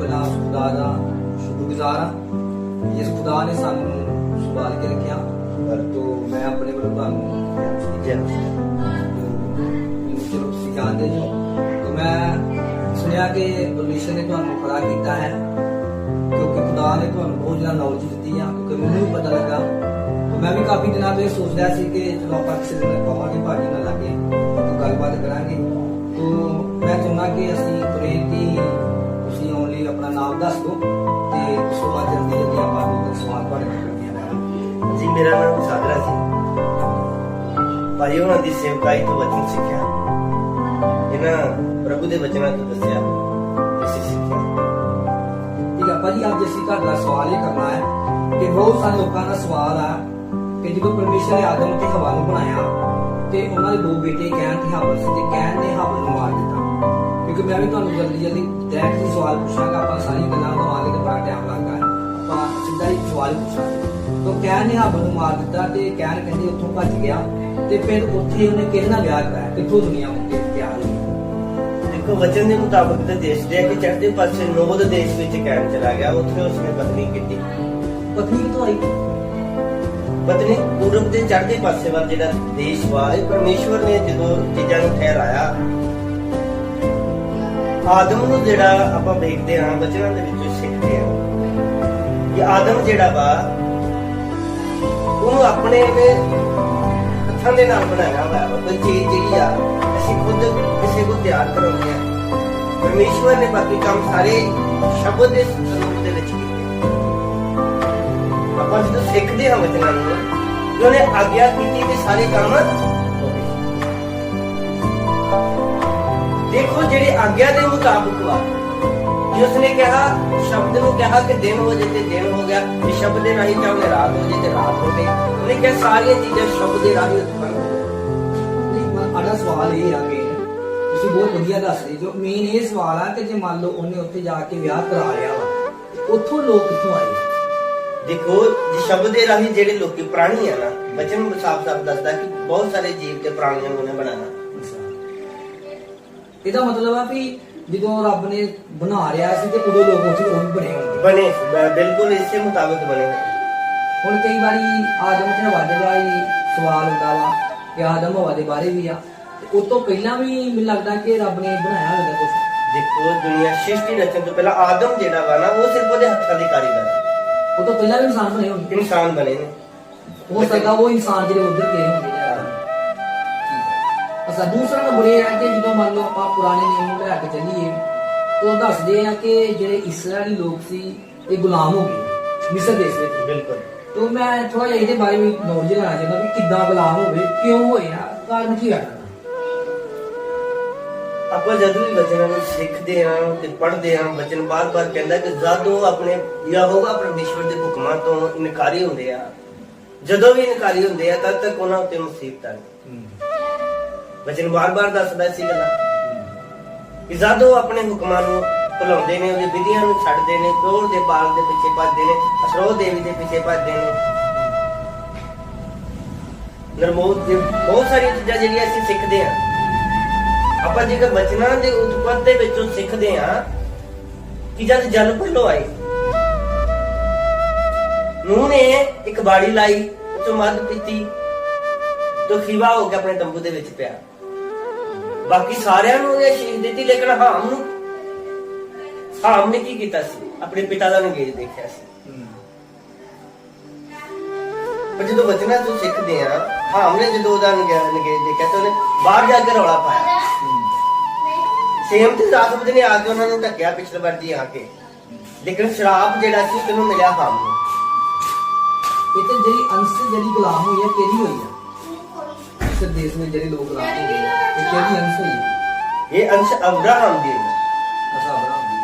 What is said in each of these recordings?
ਪਹਿਲਾਂ ਉਸ ਖੁਦਾ ਦਾ ਸ਼ੁਕਰਗੁਜ਼ਾਰ ਹਾਂ ਜਿਸ ਖੁਦਾ ਨੇ ਸਾਨੂੰ ਸੰਭਾਲ ਕੇ ਰੱਖਿਆ ਤੋਂ ਮੈਂ ਆਪਣੇ ਵੱਲੋਂ ਤੁਹਾਨੂੰ ਜੈ ਮੈਨੂੰ ਚਲੋ ਤੁਸੀਂ ਜਾਣਦੇ ਜੋ ਤੋਂ ਮੈਂ ਸੁਣਿਆ ਕਿ ਪਰਮੇਸ਼ਰ ਨੇ ਤੁਹਾਨੂੰ ਖੜਾ ਕੀਤਾ ਹੈ ਕਿਉਂਕਿ ਖੁਦਾ ਨੇ ਤੁਹਾਨੂੰ ਬਹੁਤ ਜ਼ਿਆਦਾ ਨੌਲੇਜ ਦਿੱਤੀ ਆ ਕਿਉਂਕਿ ਮੈਨੂੰ ਵੀ ਪਤਾ ਲੱਗਾ ਤੋਂ ਮੈਂ ਵੀ ਕਾਫੀ ਦਿਨਾਂ ਤੋਂ ਇਹ ਸੋਚਦਾ ਸੀ ਕਿ ਚਲੋ ਆਪਾਂ ਕਿਸੇ ਦਿਨ ਕਹਾਂਗੇ ਭਾਜੀ ਨਾਲ ਲੱਗੇ ਤੋਂ ਗੱਲਬਾਤ ਕਰਾਂਗੇ ਤੋਂ ਮੈਂ ਚਾਹੁੰਦਾ ਕਿ ਅਸੀਂ ਤੁਰੇ ਦੀ ਦੱਸ ਦਿਓ ਤੇ ਉਸ ਤੋਂ ਬਾਅਦ ਜਲਦੀ ਜਲਦੀ ਆਪਾਂ ਦੋ ਸਵਾਲ ਤੁਹਾਡੇ ਨਾਲ ਕਰਦੇ ਹਾਂ ਜੀ, ਮੇਰਾ ਨਾਮ ਸਾਗਰਾ ਸੀ। ਭਾਈ ਉਹਨਾਂ ਦੀ ਸੇਵਕਾਈ ਤੋਂ ਵਚਨ ਸਿੱਖਿਆ। ਇਹਨਾਂ ਪ੍ਰਭੂ ਦੇ ਵਚਨਾਂ ਤੋਂ ਦੱਸਿਆ ਅਸੀਂ ਸਿੱਖਿਆ। ਠੀਕ ਹੈ ਭਾਜੀ, ਅੱਜ ਅਸੀਂ ਤੁਹਾਡਾ ਸਵਾਲ ਇਹ ਕਰਨਾ ਹੈ ਕਿ ਬਹੁਤ ਸਾਰੇ ਲੋਕਾਂ ਦਾ ਸਵਾਲ ਆ ਕਿ ਜਦੋਂ ਪਰਮੇਸ਼ਰ ਨੇ ਆਦਮ ਤੇ ਹਵਾ ਨੂੰ ਬਣਾਇਆ ਤੇ ਉਹਨਾਂ ਦੇ ਦੋ ਬੇਟੇ ਕੈਨ ਤੇ ਹਾਬਲ ਸੀ ਤੇ ਕੈਨ ਨੇ ਹਾਬਲ ਨੂੰ ਮਾਰ ਦਿੱਤਾ। ਕਿਉਂਕਿ ਮੈਂ ਵੀ ਤੁਹਾਨੂੰ ਜਲਦੀ ਜਲਦੀ ਡਾਇਰੈਕਟ ਹੀ ਸਵਾਲ ਪੁੱਛਾਂਗਾ ਆਪਾਂ ਸਾਰੀ ਗੱਲਾਂ ਲਵਾਂਗੇ ਤੇ ਬੜਾ ਟਾਈਮ ਲੱਗਦਾ ਹੈ ਆਪਾਂ ਸਿੱਧਾ ਹੀ ਸਵਾਲ ਪੁੱਛਾਂਗੇ। ਤਾਂ ਕੈਨ ਨੇ ਹਾਬਲ ਨੂੰ ਮਾਰ ਦਿੱਤਾ ਤੇ ਕੈਨ ਕਹਿੰਦੇ ਉੱਥੋਂ ਭੱਜ ਗਿਆ ਤੇ ਫਿਰ ਉੱਥੇ ਉਹਨੇ ਕਿਹਦੇ ਨਾਲ ਵਿਆਹ ਕਰਾਇਆ ਕਿੱਥੋਂ ਦੁਨੀਆ ਮੁੱਕੇ ਤਿਆਰ ਹੋਈ? ਦੇਖੋ ਵਚਨ ਦੇ ਮੁਤਾਬਕ ਤੇ ਦੇਸ਼ ਦੇ ਕਿ ਚੜ੍ਹਦੇ ਪਾਸੇ ਨੋਦ ਦੇਸ਼ ਵਿੱਚ ਕੈਮ ਚਲਾ ਗਿਆ ਉੱਥੇ ਉਸਨੇ ਪਤਨੀ ਕੀਤੀ। ਪਤਨੀ ਕਿੱਥੋਂ ਆਈ? ਪਤਨੀ ਪੂਰਬ ਦੇ ਚੜ੍ਹਦੇ ਪਾਸੇ ਵੱਲ ਜਿਹੜਾ ਦੇਸ਼ ਵਾ ਇਹ ਪਰਮੇਸ਼ਵਰ ਨੇ ਜਦੋਂ ਚੀਜ਼ਾਂ ਨੂੰ ਠਹਿਰਾਇਆ ਆਦਮ ਨੂੰ ਜਿਹੜਾ ਆਪਾਂ ਵੇਖਦੇ ਹਾਂ ਵਚਨਾਂ ਦੇ ਵਿੱਚੋਂ ਸਿੱਖਦੇ ਹਾਂ, ਕਿ ਆਦਮ ਜਿਹੜਾ ਵਾ, ਉਹਨੂੰ ਆਪਣੇ ਨੇ ਹੱਥਾਂ ਦੇ ਨਾਲ ਬਣਾਇਆ ਹੋਇਆ ਵਾ। ਕੋਈ ਚੀਜ਼ ਜਿਹੜੀ ਆ, ਅਸੀਂ ਖੁਦ ਕਿਸੇ ਨੂੰ ਤਿਆਰ ਕਰਾਉਂਦੇ ਹਾਂ। ਪਰਮੇਸ਼ਵਰ ਨੇ ਬਾਕੀ ਕੰਮ ਸਾਰੇ ਸ਼ਬਦ ਦੇ ਸਰੂਪ ਦੇ ਵਿੱਚ ਕੀਤੇ। ਆਪਾਂ ਜਦੋਂ ਸਿੱਖਦੇ ਹਾਂ ਬਚਨਾਂ ਨੂੰ ਉਹਨੇ ਆਗਿਆ ਕੀਤੀ ਤੇ ਸਾਰੇ ਕੰਮ ਦੇਖੋ ਜਿਹੜੇ ਆਗਿਆ ਦੇ ਮੁਤਾਬਕ ਵਾ। ਜੇ ਉਸਨੇ ਕਿਹਾ ਸ਼ਬਦ ਨੂੰ ਕਿਹਾ ਕਿ ਦਿਨ ਹੋ ਜੇ ਤੇ ਦਿਨ ਹੋ ਗਿਆ ਜੇ ਸ਼ਬਦ ਦੇ ਰਾਹੀਂ ਚਾਹੇ ਰਾਤ ਹੋ ਜੇ ਤੇ ਰਾਤ ਹੋ ਗਈ। ਉਹਨੇ ਕਿਹਾ ਸਾਰੀਆਂ ਚੀਜ਼ਾਂ ਸ਼ਬਦ ਦੇ ਰਾਹੀਂ ਉਤਪੰਨ ਹੋ ਗਈਆਂ। ਨਹੀਂ ਪਰ ਸਾਡਾ ਸਵਾਲ ਇਹ ਆ ਕਿ ਤੁਸੀਂ ਬਹੁਤ ਵਧੀਆ ਦੱਸ ਰਹੇ ਜੋ ਮੇਨ ਇਹ ਸਵਾਲ ਆ ਕਿ ਜੇ ਮੰਨ ਲਓ ਉਹਨੇ ਉੱਥੇ ਜਾ ਕੇ ਵਿਆਹ ਕਰਾ ਲਿਆ ਵਾ ਉੱਥੋਂ ਲੋਕ ਕਿੱਥੋਂ ਆਏ? ਦੇਖੋ ਜੇ ਸ਼ਬਦ ਦੇ ਰਾਹੀਂ ਜਿਹੜੇ ਲੋਕੀ ਪ੍ਰਾਣੀ ਆ ਨਾ ਬਚਨ ਸਾਫ਼-ਸਾਫ਼ ਦੱਸਦਾ ਕਿ ਬਹੁਤ ਸਾਰੇ ਜੀਵ ਤੇ ਪ੍ਰਾਣੀਆਂ ਨੂੰ ਉਹਨੇ ਬਣਾਇਆ। ਇਹਦਾ ਮਤਲਬ ਆ ਵੀ ਜਦੋਂ ਰੱਬ ਨੇ ਬਣਾ ਰਿਹਾ ਸੀ ਤੇ ਉਦੋਂ ਲੋਕ ਉੱਥੇ ਉਹ ਬਣੇ ਹੋਣਗੇ। ਬਣੇ ਬ- ਬਿਲਕੁਲ ਇਸੇ ਮੁਤਾਬਕ ਬਣੇ ਹੋਏ। ਹੁਣ ਕਈ ਵਾਰੀ ਆਦਮ ਤੇ ਹਵਾ ਦੇ ਬਾਰੇ ਸਵਾਲ ਹੁੰਦਾ ਵਾ ਕਿ ਆਦਮ ਹਵਾ ਦੇ ਬਾਰੇ ਵੀ ਆ। ਤੇ ਉਸ ਤੋਂ ਪਹਿਲਾਂ ਵੀ ਮੈਨੂੰ ਲੱਗਦਾ ਕਿ ਰੱਬ ਨੇ ਬਣਾਇਆ ਹੋਵੇਗਾ ਕੁਝ ਦੇਖੋ ਦੁਨੀਆ ਸ੍ਰਿਸ਼ਟੀ ਰਚਨ ਤੋਂ ਪਹਿਲਾਂ ਆਦਮ ਜਿਹੜਾ ਵਾ ਨਾ ਉਹ ਸਿਰਫ ਉਹਦੇ ਹੱਥਾਂ ਦੀ ਕਾਰੀਗਰ ਹੈ। ਉਹ ਤੋਂ ਪਹਿਲਾਂ ਵੀ ਇਨਸਾਨ ਬਣੇ ਹੋਣਗੇ। ਇਨਸਾਨ ਬਣੇ ਨੇ। ਹੋ ਸਕਦਾ ਉਹ ਇਨਸਾਨ ਜਿਹੜੇ ਉਧਰ ਗਏ ਹੋਣਗੇ। ਅਸਾ ਦੂਸਰਾ ਨੰਬਰ ਇਹ ਹੈ ਕਿ ਜਦੋਂ ਮੰਨ ਲਓ ਆਪਾਂ ਪੁਰਾਣੇ ਨਿਯਮ ਨੂੰ ਲੈ ਕੇ ਚੱਲੀਏ ਤਾਂ ਦੱਸਦੇ ਆ ਕਿ ਜਿਹੜੇ ਇਸਰਾਇਲੀ ਲੋਕ ਸੀ ਇਹ ਗੁਲਾਮ ਹੋ ਗਏ ਮਿਸਰ ਦੇਸ਼ ਵਿੱਚ। ਬਿਲਕੁਲ। ਤੋਂ ਮੈਂ ਥੋੜਾ ਜਿਹਾ ਇਹਦੇ ਬਾਰੇ ਵੀ ਨੌਲੇਜ ਲੈਣਾ ਚਾਹੁੰਦਾ ਵੀ ਕਿੱਦਾਂ ਗੁਲਾਮ ਹੋਵੇ ਕਿਉਂ ਹੋਏ ਆ ਕਾਰਨ ਕੀ ਹੈ ਆਪਾਂ ਜਦੋਂ ਵੀ ਵਚਨਾਂ ਨੂੰ ਸਿੱਖਦੇ ਹਾਂ ਤੇ ਪੜ੍ਹਦੇ ਹਾਂ ਵਚਨ ਬਾਰ-ਬਾਰ ਕਹਿੰਦਾ ਕਿ ਜਦ ਆਪਣੇ ਯਹੋਵਾ ਪਰਮੇਸ਼ਵਰ ਦੇ ਹੁਕਮਾਂ ਤੋਂ ਇਨਕਾਰੀ ਹੁੰਦੇ ਆ ਜਦੋਂ ਵੀ ਇਨਕਾਰੀ ਹੁੰਦੇ ਆ ਤਦ ਤੱਕ ਉਹਨਾਂ ਉੱਤੇ ਮੁਸੀਬਤਾਂ ਨੇ ਵਚਨ ਬਾਰ-ਬਾਰ ਦੱਸਦਾ ਸੀ ਗੱਲਾਂ। ਕਿ ਜਦ ਉਹ ਆਪਣੇ ਹੁਕਮਾਂ ਨੂੰ ਭੁਲਾਉਂਦੇ ਨੇ, ਉਹਦੀ ਵਿਧੀਆਂ ਨੂੰ ਛੱਡਦੇ ਨੇ ਕੋਰ ਦੇ ਬਾਲ ਦੇ ਪਿੱਛੇ ਭੱਜਦੇ ਨੇ ਅਸਰੋ ਦੇਵੀ ਦੇ ਪਿੱਛੇ ਭੱਜਦੇ ਨੇ। ਨਰਮੋਦ ਦੇ ਬਹੁਤ ਸਾਰੀਆਂ ਚੀਜ਼ਾਂ ਜਿਹੜੀਆਂ ਅਸੀਂ ਸਿੱਖਦੇ ਹਾਂ। ਆਪਾਂ ਜੇਕਰ ਬਚਨਾਂ ਦੇ ਉਤਪਤ ਦੇ ਵਿੱਚੋਂ ਸਿੱਖਦੇ ਹਾਂ ਕਿ ਜਦ ਜਲ ਭੁੱਲੋ ਆਏ। ਨੂੰ ਨੇ ਇੱਕ ਬਾੜੀ ਲਾਈ ਉਤੋਂ ਮੱਧ ਪੀਤੀ ਤੋ ਖੀਵਾ ਹੋ ਕੇ ਆਪਣੇ ਤੰਬੂ ਦੇ ਵਿੱਚ ਪਿਆ। ਬਾਕੀ ਸਾਰਿਆਂ ਨੂੰ ਉਹਨੇ ਸ਼ੀਸ਼ ਦਿੱਤੀ ਲੇਕਿਨ ਹਾਮ ਨੂੰ ਹਾਮ ਨੇ ਕੀ ਕੀਤਾ ਸੀ? ਆਪਣੇ ਪਿਤਾ ਦਾ ਨਗੇਜ ਦੇਖਿਆ ਸੀ। ਪਰ ਜਦੋਂ ਬਚਨਾਂ ਤੋਂ ਸਿੱਖਦੇ ਆ ਹਾਮ ਨੇ ਜਦੋਂ ਉਹਦਾ ਨਗੇ- ਨਗੇਜ ਦੇਖਿਆ ਤਾਂ ਉਹਨੇ ਬਾਹਰ ਜਾ ਕੇ ਰੌਲਾ ਪਾਇਆ। ਸੇਮ ਤੇ ਜ਼ਾਸਬ ਨੇ ਆ ਕੇ ਉਹਨਾਂ ਨੂੰ ਢੱਕਿਆ ਪਿਛਲੇ ਵਾਰ ਦੀ ਆ ਕੇ। ਲੇਕਿਨ ਸ਼ਰਾਬ ਜਿਹੜਾ ਸੀ ਤੈਨੂੰ ਮਿਲਿਆ ਹਾਮ ਨੂੰ। ਇਹ ਤੇ ਜਿਹੜੀ ਅੰਸ਼ ਜਿਹੜੀ ਗੁਲਾਮ ਹੋਈ ਆ ਕਿਹਦੀ ਹੋਈ ਆ? ਵਿੱਚ ਜਿਹੜੇ ਲੋਕ ਗੁਲਾਮ ਹੋ ਗਏ ਆ, ਇਹ ਕਿਹਦੀ ਅੰਸ਼ ਹੋਈ ਆ? ਇਹ ਅੰਸ਼ ਅਬਰਾਹਮ ਦੀ ਹੈ। ਅੱਛਾ ਅਬਰਾਮ ਦੀ।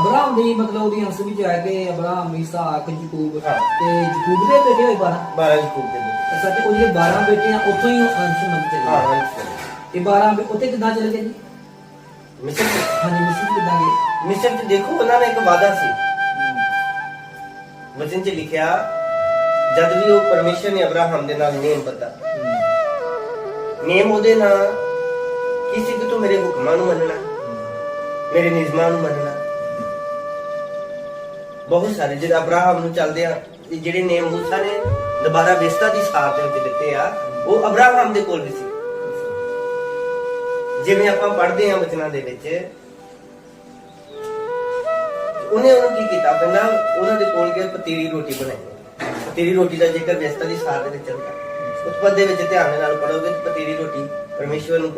ਅਬਰਾਮ ਦੀ ਮਤਲਬ ਉਹਦੀ ਅੰਸ਼ ਵਿੱਚ ਆ ਕਿ ਅਬਰਾਮ ਇਸਾਕ ਯਕੂਬ ਹਾਂ। ਤੇ ਯਕੂਬ ਦੇ ਬੇਟੇ ਹੋਏ 12 ਬਾਰਾਂ ਖੂਬ ਦੇ ਵਿੱਚ ਅੱਛਾ ਤੇ ਉਹ ਜਿਹੜੇ 12 ਬੇਟੇ ਆ ਉੱਥੋਂ ਹੀ ਉਹ ਅੰਸ਼ ਮੰਨ ਚੱਲੇ ਹਾਂ ਆ। ਅੰਸ਼ ਇਹ 12 ਬੇ- ਉੱਥੇ ਕਿੱਦਾਂ ਚਲੇ ਗਏ ਜੀ ਮਿਸਰ ਚ- ਹਾਂਜੀ ਮਿਸਰ ਕਿੱਦਾਂ ਗਏ ਮਿਸਰ ਚ ਦੇਖੋ ਉਹਨਾਂ ਦਾ ਇੱਕ ਵਾਦਾ ਸੀ ਵਚਨ ਚ ਲਿਖਿਆ ਜਦ ਵੀ ਉਹ ਪਰਮੇਸ਼ਰ ਨੇ ਅਬਰਾਹਮ ਦੇ ਨਾਲ ਨੇਮ ਬੱਧਾ ਨੇਮ ਉਹਦੇ ਨਾਲ ਕੀ ਸੀ ਕਿ ਤੂੰ ਮੇਰੇ ਹੁਕਮਾਂ ਨੂੰ ਮੰਨਣਾ? ਮੇਰੇ ਨਿਯਮਾਂ ਨੂੰ ਮੰਨਣਾ? ਬਹੁਤ ਸਾਰੇ, ਜਿਹੜੇ ਅਬਰਾਹਮ ਨੂੰ ਚੱਲਦੇ ਆ ਜਿਹੜੇ ਨੇਮ ਮੂਸਾ ਨੇ ਦੁਬਾਰਾ ਵਿਸਤਾ ਦੀ ਸਾਥ ਦੇ ਵਿੱਚ ਦਿੱਤੇ ਆ, ਉਹ ਅਬਰਾਹਮ ਦੇ ਕੋਲ ਵੀ ਸੀ। ਜਿਵੇਂ ਆਪਾਂ ਪੜ੍ਹਦੇ ਆ ਬਚਨਾਂ ਦੇ ਵਿੱਚ, ਉਹਨੇ ਉਹਨੂੰ ਕੀ ਕੀਤਾ? ਪਹਿਲਾਂ ਉਹਨਾਂ ਦੇ ਕੋਲ ਗਿਆ, ਪਤੀਲੀ ਰੋਟੀ ਬਣਾਈ। ਪਤੀਲੀ ਰੋਟੀ ਦਾ ਜੇਕਰ ਵਿਸਤਾ ਦੀ ਸਾਰ ਦੇ ਵਿੱਚ ਚੱਲਦਾ। ਉਤਪਦ ਦੇ ਵਿੱਚ ਧਿਆਨ ਨਾਲ ਪੜੋਗੇ ਤੇ ਪਤੀਲੀ ਰੋਟੀ ਪਰਮੇਸ਼ਵਰ ਨੂੰ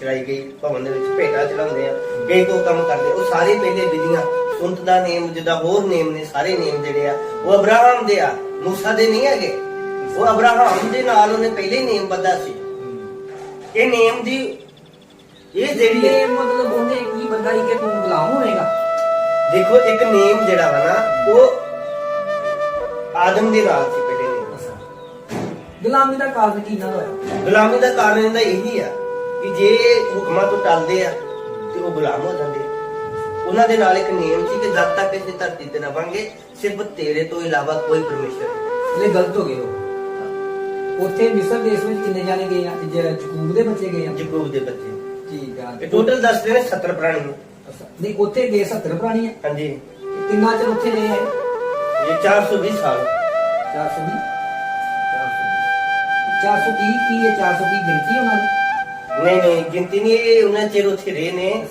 ਚੜਾਈ ਗਈ ਭਵਨ ਦੇ ਵਿੱਚ ਭੇਟਾ ਚੜਾਉਂਦੇ ਆ ਕਈ ਕੋ ਕੰਮ ਕਰਦੇ ਉਹ ਸਾਰੇ ਪਹਿਲੇ ਵਿਧੀਆਂ ਸੁੰਤ ਦਾ ਨੇਮ ਜਿੱਦਾਂ ਹੋਰ ਨੇਮ ਨੇ ਸਾਰੇ ਨੇਮ ਜਿਹੜੇ ਆ ਉਹ ਅਬਰਾਹਮ ਦੇ ਆ ਮੂਸਾ ਦੇ ਨਹੀਂ ਹੈਗੇ ਉਹ ਅਬਰਾਹਮ ਦੇ ਨਾਲ ਉਹਨੇ ਪਹਿਲੇ ਨੇਮ ਬੱਧਾ ਸੀ। ਇਹ ਨੇਮ ਦੀ ਇਹ ਜਿਹੜੀ ਇਹ ਮਤਲਬ ਉਹਨੇ ਕੀ ਬੰਦਾ ਹੀ ਕਿ ਤੂੰ ਗੁਲਾਮ ਹੋਵੇਗਾ? ਦੇਖੋ ਇੱਕ ਨੇਮ ਜਿਹੜਾ ਵਾ ਨਾ ਉਹ ਆਦਮ ਦੇ ਨਾਲ ਸੀ। ਗੁਲਾਮੀ ਦਾ ਕਾਰਨ ਕੀ ਨਾ ਹੋਇਆ? ਗੁਲਾਮੀ ਦਾ ਕਾਰਨ ਇਹਦਾ ਇਹੀ ਆ ਕਿ ਜੇ ਹੁਕਮਾਂ ਤੋਂ ਟਲਦੇ ਆ ਤੇ ਉਹ ਗੁਲਾਮ ਹੋ ਜਾਂਦੇ ਆ। ਉਹਨਾਂ ਦੇ ਨਾਲ ਇੱਕ ਨਿਯਮ ਸੀ ਕਿ ਜਦ ਤੱਕ ਇਸ ਧਰਤੀ ਤੇ ਰਵਾਂਗੇ ਸਿਰਫ ਤੇਰੇ ਤੋਂ ਇਲਾਵਾ ਕੋਈ ਪਰਮੇਸ਼ਰ ਨਹੀਂ। ਇਹ ਗਲਤ ਹੋ ਗਏ ਉਹ। ਉੱਥੇ ਮਿਸਰ ਦੇਸ਼ ਵਿੱਚ ਕਿੰਨੇ ਜਾਣੇ ਗਏ ਆ? ਜਿਹੜਾ ਯਕੂਬ ਦੇ ਬੱਚੇ ਗਏ ਆ? ਯਕੂਬ ਦੇ ਬੱਚੇ। ਠੀਕ ਆ। ਇਹ ਟੋਟਲ ਦੱਸਦੇ ਨੇ 70 ਪ੍ਰਾਣੀ ਨੇ। ਨਹੀਂ ਉੱਥੇ ਗਏ 70 ਪ੍ਰਾਣੀ ਆ? ਹਾਂਜੀ। ਤੇ ਕਿੰਨਾ ਚਿਰ ਉੱਥੇ ਰਹੇ ਆ ਇਹ? 420 ਸਾਲ। 420 430 ਕੀ ਹੈ 430 ਗਿਣਤੀ ਉਹਨਾਂ ਦੀ? ਨਹੀਂ ਨਹੀਂ ਗਿਣਤੀ ਨਹੀਂ ਇਹ ਉਹਨਾਂ ਚਿਰ ਉੱਥੇ ਰਹੇ ਨੇ।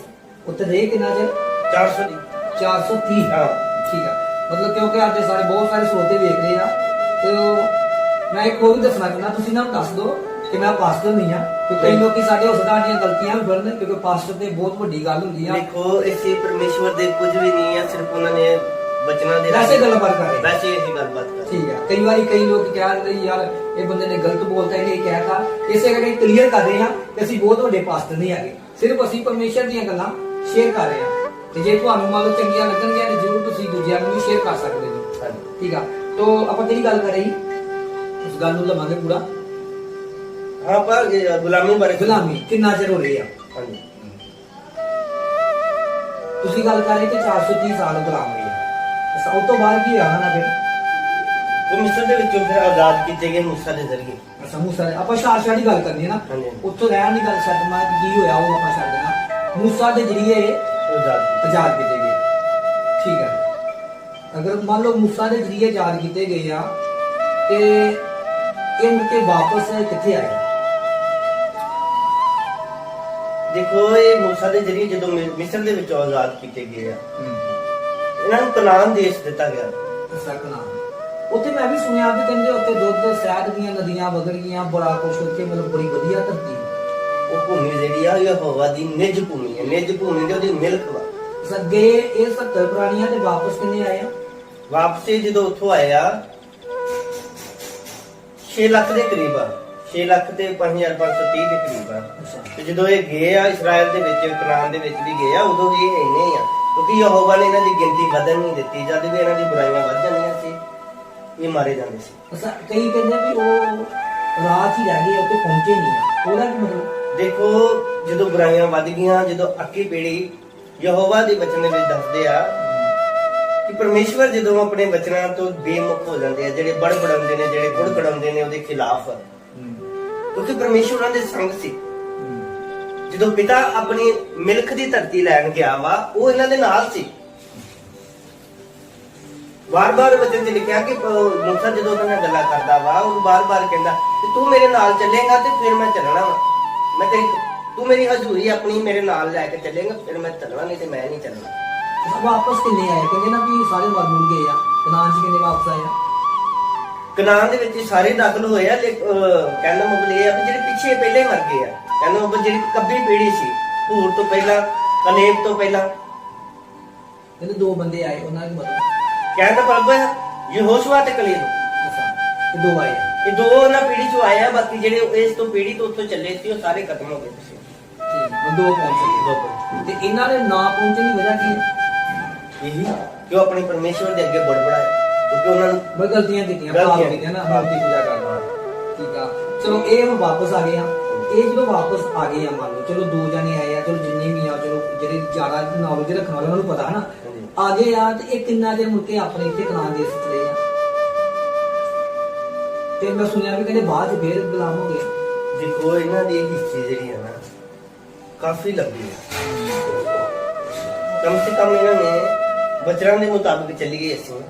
ਉੱਥੇ ਰਹੇ ਕਿੰਨਾ ਚਿਰ? 400 ਦੀ 430 ਹਾਂ। ਠੀਕ ਆ। ਮਤਲਬ ਕਿਉਂਕਿ ਅੱਜ ਦੇ ਸਾਰੇ ਬਹੁਤ ਸਾਰੇ ਸਰੋਤੇ ਵੇਖ ਰਹੇ ਆ। ਤੇ ਉਹ ਮੈਂ ਇੱਕ ਹੋਰ ਵੀ ਦੱਸਣਾ ਚਾਹੁੰਦਾ ਤੁਸੀਂ ਨਾ ਦੱਸ ਦਿਓ ਕਿ ਮੈਂ ਪਾਸਟਰ ਨਹੀਂ ਆ। ਕਿ ਕਈ ਨਹੀਂ। ਲੋਕੀ ਸਾਡੇ ਉਸ ਦੀਆਂ ਗਲਤੀਆਂ ਵੀ ਫੜਨ ਕਿਉਂਕਿ ਪਾਸਟਰ ਤੇ ਬਹੁਤ ਵੱਡੀ ਗੱਲ ਹੁੰਦੀ ਆ। ਦੇਖੋ ਇਸੇ ਪਰਮੇਸ਼ਵਰ ਦੇ ਕੁਝ ਵੀ ਨਹੀਂ ਆ ਸਿਰਫ ਉਹਨਾਂ ਨੇ ਬਚਨਾਂ ਦੇ ਵੈਸੇ ਗੱਲਬਾਤ ਕਰ ਰਹੇ। ਵੈਸੇ ਇਹ ਗੱਲਬਾਤ ਕਰ। ਠੀਕ ਹੈ ਕਈ ਵਾਰੀ ਕਈ ਲੋਕ ਕਹਿ ਰਹੇ ਨੇ, ਯਾਰ ਇਹ ਬੰਦੇ ਨੇ ਗਲਤ ਬੋਲਤਾ ਇਹਨੇ ਇਹ ਕਹਿਤਾ ਇਸੇ ਕਰਕੇ ਕਲੀਅਰ ਕਰ ਰਹੇ ਹਾਂ ਕਿ ਅਸੀਂ ਬਹੁਤ ਵੱਡੇ ਪਾਸਟਰ ਨਹੀਂ ਹੈਗੇ। ਸਿਰਫ ਅਸੀਂ ਪਰਮੇਸ਼ਰ ਦੀਆਂ ਗੱਲਾਂ ਸ਼ੇਅਰ ਕਰ ਰਹੇ ਹਾਂ। ਤੇ ਜੇ ਤੁਹਾਨੂੰ ਮੰਨ ਲਓ ਚੰਗੀਆਂ ਲੱਗਣਗੀਆਂ ਤੇ ਜ਼ਰੂਰ ਤੁਸੀਂ ਦੂਜਿਆਂ ਨੂੰ ਵੀ ਸ਼ੇਅਰ ਕਰ ਸਕਦੇ ਹੋ। ਠੀਕ ਆ। ਤੋ ਆਪਾਂ ਕਿਹੜੀ ਗੱਲ ਕਰ ਰਹੀ? ਉਸ ਗੱਲ ਨੂੰ ਲਵਾਂਗੇ ਪੂਰਾ। ਹਾਂ ਪਰ ਗੁਲਾਮੀ ਬਾਰੇ ਗੁਲਾਮੀ ਕਿੰਨਾ ਚਿਰ ਹੋ ਰਹੀ? ਆ ਹਾਂਜੀ। ਤੁਸੀਂ ਗੱਲ ਕਰ ਰਹੇ ਕਿ 430 ਸਾਲ ਗੁਲਾਮ ਆ ਉਸ ਤੋਂ ਬਾਅਦ ਕੀ ਹੋਇਆ ਨਾ ਫਿਰ? ਉਹ ਮਿਸਰ ਦੇ ਵਿੱਚੋਂ ਫਿਰ ਆਜ਼ਾਦ ਕੀਤੇ ਗਏ ਮੂਸਾ ਦੇ ਜ਼ਰੀਏ। ਅੱਛਾ ਮੂਸਾ ਦੇ- ਆਪਾਂ ਸ਼ਾਰ ਦੀ ਗੱਲ ਕਰਨੀ ਹੈ ਨਾ। ਉੱਥੋਂ ਰਹਿਣ ਦੀ ਗੱਲ ਛੱਡ ਮੈਂ ਕੀ ਹੋਇਆ ਉਹ ਆਪਾਂ ਛੱਡ ਦੇਣਾ। ਮੂਸਾ ਦੇ ਜਰੀਏ ਆਜ਼ਾਦ। ਆਜ਼ਾਦ ਕੀਤੇ ਗਏ। ਠੀਕ ਹੈ। ਅਗਰ ਮੰਨ ਲਓ ਮੂਸਾ ਦੇ ਜਰੀਏ ਆਜ਼ਾਦ ਕੀਤੇ ਗਏ ਆ ਤੇ ਇਹ ਮੁੜ ਕੇ ਵਾਪਸ ਕਿੱਥੇ ਆਏ? ਦੇਖੋ ਇਹ ਮੂਸਾ ਦੇ ਜ਼ਰੀਏ ਜਦੋਂ ਮਿਸਰ ਦੇ ਵਿੱਚੋਂ ਆਜ਼ਾਦ ਕੀਤੇ ਗਏ ਆ ਇਹਨਾਂ ਨੂੰ ਕਨਾਨ ਦੇਸ਼ ਦਿੱਤਾ ਗਿਆ। ਸਕਨਾ ਉੱਥੇ ਮੈਂ ਵੀ ਸੁਣਿਆ ਵੀ ਕਹਿੰਦੇ ਉੱਥੇ ਦੁੱਧ ਸ਼ਹਿਦ ਦੀਆਂ ਨਦੀਆਂ ਵਗੜ ਗਈਆਂ ਬੜਾ ਕੁਛ ਉੱਥੇ ਮਤਲਬ ਬੜੀ ਵਧੀਆ ਧਰਤੀ ਉਹ ਭੂਮੀ ਜਿਹੜੀ ਆ ਇਹ ਹਵਾ ਦੀ ਨਿਜ ਭੂਮੀ ਹੈ। ਨਿਜ ਭੂਮੀ ਦੇ ਉਹਦੀ ਮਿਲਕ ਵਾ। ਸੱਗੇ ਇਹ 70 ਪ੍ਰਾਣੀਆਂ ਤੇ ਵਾਪਸ ਕਿੰਨੇ ਆਏ ਆ? ਵਾਪਸੀ ਜਦੋਂ ਉੱਥੋਂ ਆਏ ਆ 6 ਲੱਖ ਦੇ ਕਰੀਬ ਆ। 6 ਲੱਖ ਤੇ 5530 ਦੇ ਕਰੀਬ ਆ। ਤੇ ਜਦੋਂ ਇਹ ਗਏ ਆ ਇਸਰਾਇਲ ਦੇ ਵਿੱਚ ਕਨਾਨ ਦੇ ਵਿੱਚ ਵੀ ਗਏ ਆ ਉਦੋਂ ਵੀ ਇਹ ਇੰਨੇ ਹੀ ਆ। ਕਿਉਂਕਿ ਯਹੋਵਾ ਨੇ ਇਹਨਾਂ ਦੀ ਗਿਣਤੀ ਵਧਣ ਨਹੀਂ ਦਿੱਤੀ ਜਦ ਵੀ ਇਹਨਾਂ ਦੀ ਬੁਰਾਈਆਂ ਵੱਧ ਜਾਂਦੀਆਂ ਸੀ ਇਹ ਮਾਰੇ ਜਾਂਦੇ ਸੀ। ਕਈ ਕਹਿੰਦੇ ਵੀ ਉਹ ਰਾਤ ਹੀ ਰਹਿ ਗਏ ਉੱਥੇ ਪਹੁੰਚੇ ਨਹੀਂ ਉਹਦਾ ਕੀ ਮਤਲਬ? ਦੇਖੋ ਜਦੋਂ ਬੁਰਾਈਆਂ ਵੱਧ ਗਈਆਂ ਜਦੋਂ ਅੱਕੀ ਪੀੜੀ ਯਹੋਵਾ ਦੇ ਬਚਨ ਦੇ ਵਿੱਚ ਦੱਸਦੇ ਆ ਕਿ ਪਰਮੇਸ਼ਵਰ ਜਦੋਂ ਆਪਣੇ ਬਚਨਾਂ ਤੋਂ ਬੇਮੁਖ ਹੋ ਜਾਂਦੇ ਆ ਜਿਹੜੇ ਬੜਬੜਾਉਂਦੇ ਨੇ ਜਿਹੜੇ ਕੁੜਕੜਾਉਂਦੇ ਨੇ ਉਹਦੇ ਖਿਲਾਫ। ਕਿਉਂਕਿ ਪਰਮੇਸ਼ਵਰ ਉਹਨਾਂ ਦੇ ਸੰਗ ਸੀ। ਜਦੋਂ ਪਿਤਾ ਆਪਣੀ ਮਿਲਕ ਦੀ ਧਰਤੀ ਲੈਣ ਗਿਆ ਵਾ, ਉਹ ਇਹਨਾਂ ਦੇ ਨਾਲ ਸੀ। ਵਾਰ-ਵਾਰ ਵਚਨ ਚ ਲਿਖਿਆ ਕਿ ਮੂਸਾ ਜਦੋਂ ਉਹਨਾਂ ਨਾਲ ਗੱਲਾਂ ਕਰਦਾ ਵਾ ਉਹ ਵਾਰ-ਵਾਰ ਕਹਿੰਦਾ ਕਿ ਤੂੰ ਮੇਰੇ ਨਾਲ ਚੱਲੇਗਾ ਤੇ ਫਿਰ ਮੈਂ ਚੱਲਣਾ ਵਾ। ਮੈਂ ਤੇਰੀ, ਤੂੰ ਮੇਰੀ ਹਜ਼ੂਰੀ ਆਪਣੀ ਮੇਰੇ ਨਾਲ ਲੈ ਕੇ ਚੱਲੇਗਾ, ਫਿਰ ਮੈਂ ਚੱਲਣਾ, ਨਹੀਂ ਤੇ ਮੈਂ ਨਹੀਂ ਚੱਲਣਾ। ਵਾਪਸ ਕਿੰਨੇ ਆਏ? ਕਹਿੰਦੇ ਨਾ ਵੀ ਸਾਰੇ ਮਰ ਮੁਰ ਗਏ ਆ। ਕਨਾਨ ਚ ਕਿੰਨੇ ਵਾਪਸ ਆਏ ਆ? ਕਨਾਨ ਦੇ ਵਿੱਚ ਸਾਰੇ ਦਾਖਲ ਹੋਏ ਆ ਲੇਕ- ਅਹ ਕਹਿਣ ਦਾ ਮਤਲਬ ਇਹ ਆ ਵੀ ਜਿਹੜੇ ਪਿੱਛੇ ਪਹਿਲੇ ਮਰ ਗਏ ਆ। ਕਹਿੰਦਾ ਉਹ ਜਿਹੜੀ ਕੱਬੀ ਪੀੜੀ ਸੀ ਭੂਰ ਤੋਂ ਪਹਿਲਾਂ ਕਲੇਬ ਤੋਂ ਪਹਿਲਾਂ। ਕਹਿੰਦੇ ਦੋ ਬੰਦੇ ਆਏ ਉਹਨਾਂ ਦੀ ਮਤਲਬ। ਕਹਿਣ ਦਾ ਭਾਵ ਹੈ ਯਹੋਸ਼ੂਆ ਤੇ ਕਲੇਬ ਇਹ ਦੋ ਆਏ ਇਹ ਦੋ ਉਹਨਾਂ ਪੀੜੀ ਚੋਂ ਆਏ ਆ ਬਾਕੀ ਜਿਹੜੇ ਇਸ ਤੋਂ ਪੀੜੀ ਤੋਂ ਉੱਥੋਂ ਚੱਲੇ ਸੀ ਉਹ ਸਾਰੇ ਖਤਮ ਹੋ ਗਏ ਸੀ। ਦੋ ਪਹੁੰਚੇ ਤੇ ਇਹਨਾਂ ਦੇ ਨਾ ਪਹੁੰਚਣ ਦੀ ਵਜ੍ਹਾ ਕੀ ਹੈ? ਇਹੀ ਕਿ ਉਹ ਆਪਣੇ ਪਰਮੇਸ਼ਵਰ ਦੇ ਅੱਗੇ ਬੜਬੜਾਏ। ਕਿਉਂਕਿ ਉਹਨਾਂ ਨੂੰ ਬਈ ਗਲਤੀਆਂ ਕੀਤੀਆਂ ਗਲਤੀਆਂ ਪਾਪ ਕੀਤੀਆਂ ਨਾ ਮੂਰਤੀ ਪੂਜਾ ਕਰਨਾ ਠੀਕ ਆ ਚਲੋ ਇਹ ਹੁਣ ਵਾਪਸ ਆ ਗਏ ਆ ਇਹ ਜਦੋਂ ਵਾਪਸ ਆ ਗਏ ਆ ਮੰਨ ਲਓ ਚਲੋ ਦੋ ਜਾਣੇ ਆਏ ਆ ਚਲੋ ਜਿੰਨੇ ਵੀ ਆ ਚਲੋ ਜਿਹੜੇ ਜ਼ਿਆਦਾ ਨੌਲੇਜ ਰੱਖਣ ਵਾਲੇ ਉਹਨਾਂ ਨੂੰ ਪਤਾ ਹੈ ਨਾ ਹਾਂਜੀ। ਆ ਗਏ ਆ ਤੇ ਇਹ ਕਿੰਨਾ ਚਿਰ ਮੁੜ ਕੇ ਆਪਣੇ ਇੱਥੇ ਕਨਾਨ ਦੇਸ਼ ਚ ਚਲੇ ਆ ਤੇ ਮੈਂ ਸੁਣਿਆ ਵੀ ਕਹਿੰਦੇ ਬਾਅਦ ਚ ਫੇਰ ਗੁਲਾਮ ਹੋ ਗਏ ਦੇਖੋ ਇਹਨਾਂ ਦੀ ਹਿਸਟਰੀ ਜਿਹੜੀ ਹੈ ਨਾ ਕਾਫੀ ਲੰਬੀ ਹੈ ਕਮ ਸੇ ਕਮ ਇਹਨਾਂ ਨੇ ਬਚਨਾਂ ਦੇ ਮੁਤਾਬਕ ਚੱਲੀਏ ਅਸੀਂ